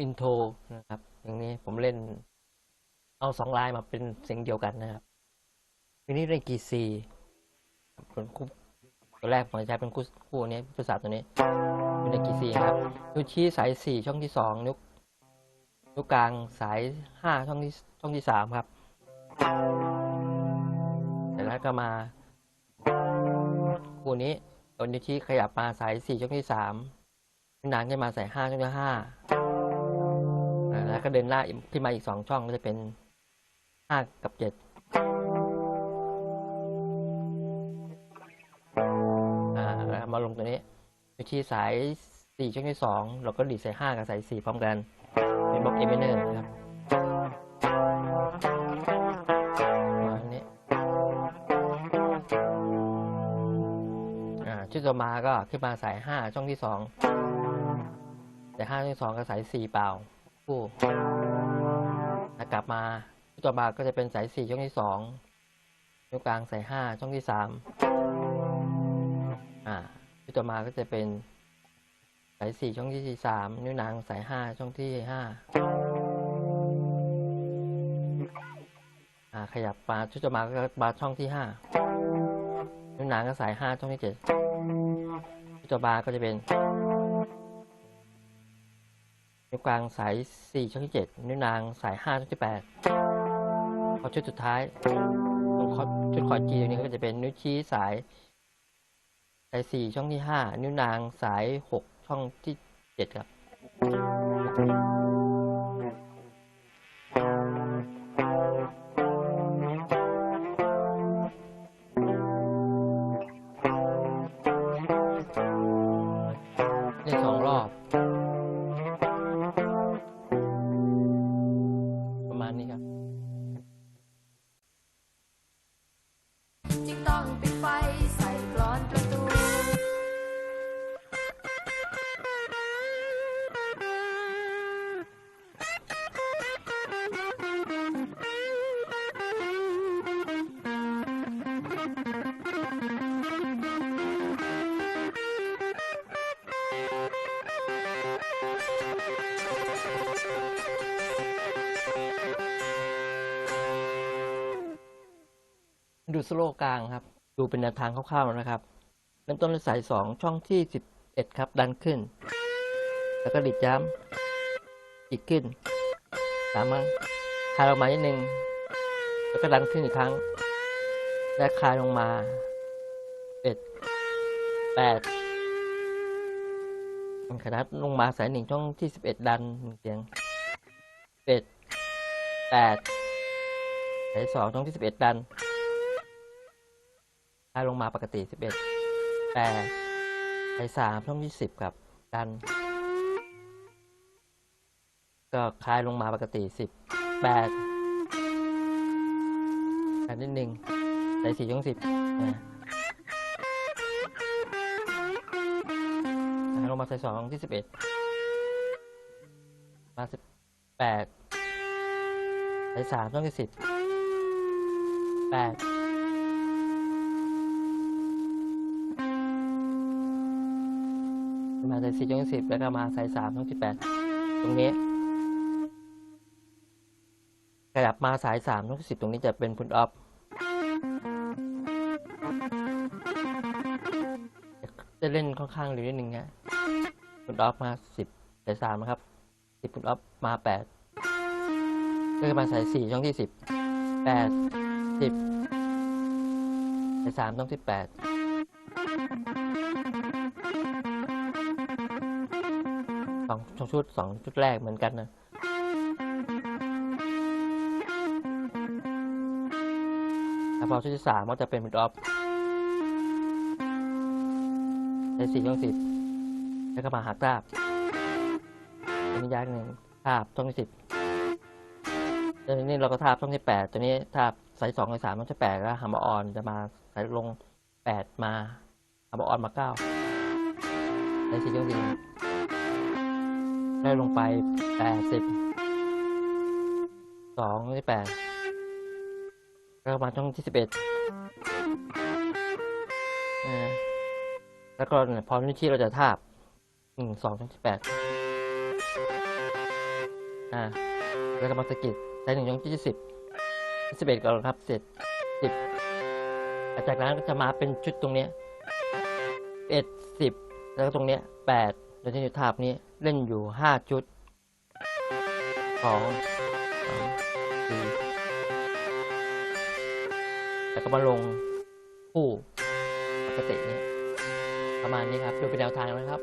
อินโทรนะครับอย่างนี้ผมเล่นเอาสองลายมาเป็นเสียงเดียวกันนะครับทีนี้เล่นกีซีเป็นคู่ตัวแรกผมจะใช้เป็นคู่คู่นี้ภาษาตัวนี้เป็นกีซีครับนิ้วชี้สายสี่ช่องที่สองนิ้วนิ้วกลางสายห้าช่องที่ช่องที่สามครับเสร็จแล้วก็มาคู่นี้ตัวนิ้วชี้ขยับมาสายสี่ช่องที่สามนิ้วนางจะมาสายห้าช่องที่ห้า แล้วก็เดินหน้าอีกขึ้นมาอีกสองช่องก็จะเป็นห้ากับเจ็ดอ่าแล้วมาลงตัวนี้วิธีสายสี่ช่องที่สองเราก็ดีดสายห้ากับสายสี่พร้อมกัน เป็นบล็อกเอเมเนอร์นะครับประมาณนี้อ่าชุดต่อมาก็ขึ้นมาสายห้าช่องที่สองสายห้าช่องที่สองกับสายสี่เปล่า คู่กลับมาชุดต่อมาก็จะเป็นสายสี่ช่องที่สองนิ้วกลางสายห้าช่องที่สามอ่าชุดต่อมาก็จะเป็นสายสี่ช่องที่สามนิ้วนางสายห้าช่องที่ห้าอ่าขยับมาชุดต่อมาก็มาช่องที่ห้านิ้วนางก็สายห้าช่องที่เจ็ดชุดต่อมาก็จะเป็น นิ้วกลางสายสี่ช่องที่เจ็ดนิ้วนางสายห้าช่องที่แปดพอชุดสุดท้ายตรงคอชุดคอจีนี้ก็จะเป็นนิ้วชี้สายสายสี่ช่องที่ห้านิ้วนางสายหกช่องที่เจ็ดครับ ดูสโลกลางครับ ดูเป็นแนวทางคร่าวๆนะครับเริ่มต้นด้วยสายสองช่องที่สิบเอ็ดครับ ดันขึ้น แล้วก็ดิดย้ำอีกขึ้นสามครั้งคลายลงมานิดนึง แล้วก็ดันขึ้นอีกครั้ง และคลายลงมาเอ็ดแปดขนาดลงมาสายหนึ่งช่องที่สิบเอ็ดดันหนึ่งเสียงเอ็ดแปดสายสองช่องที่สิบเอ็ดดัน ได้ลงมาปกติ 11 แต่ไป3ช่องที่10ครับ ดัน ก็คลายลงมาปกติ 18ดันนิดนึงใส่4ช่อง10นะลงมาใส่2ช่องที่ 11 มา 18ใส่3ช่องที่10 8 มาใส่สี่ช่องสิบแล้วก็มาใส่สามช่องที่แปดตรงนี้ขยับมาสายสามช่องสิบตรงนี้จะเป็นพุทออฟจะเล่นค่อนข้างเร็วนิดนึงฮะพุทออฟมาสิบสายสามนะครับสิบพุทออฟมาแปดก็จะมาสายสี่ช่องที่สิบแปดสิบสายสามช่องที่แปด สองชุดสองชุดแรกเหมือนกันนะแล้วพอชุดที่สามก็จะเป็นมิดออฟใช้สี่ช่องสิบแล้วก็มาหักทาบอันนี้ยากหนึ่งทาบช่องที่สิบตัวนี้เราก็ทาบช่องที่แปดตัวนี้ทาบสายสองสายสามช่องที่แปดแล้วหามาออนจะมาสายลงแปดมาหามาออนมาเก้าใช้สี่ช่องสี่ ได้ลงไปแปดสิบสองที่แปดแล้วก็มาช่องที่สิบเอ็ดแล้วก็เนี่ยพอที่ที่เราจะทาบหนึ่งสองช่องที่แปดอ่าแล้วก็มาสกิดใช้หนึ่งยกที่สิบสิบเอ็ดก่อนครับเสร็จสิบจากนั้นก็จะมาเป็นชุดตรงเนี้ยเอ็ดสิบแล้วก็ตรงเนี้ยแปดโดยที่อยู่ทาบนี้ เล่นอยู่ห้าจุดสองสามสี่แล้วก็มาลงคู่ปกติเนี่ยประมาณนี้ครับดูเป็นแนวทางนะครับ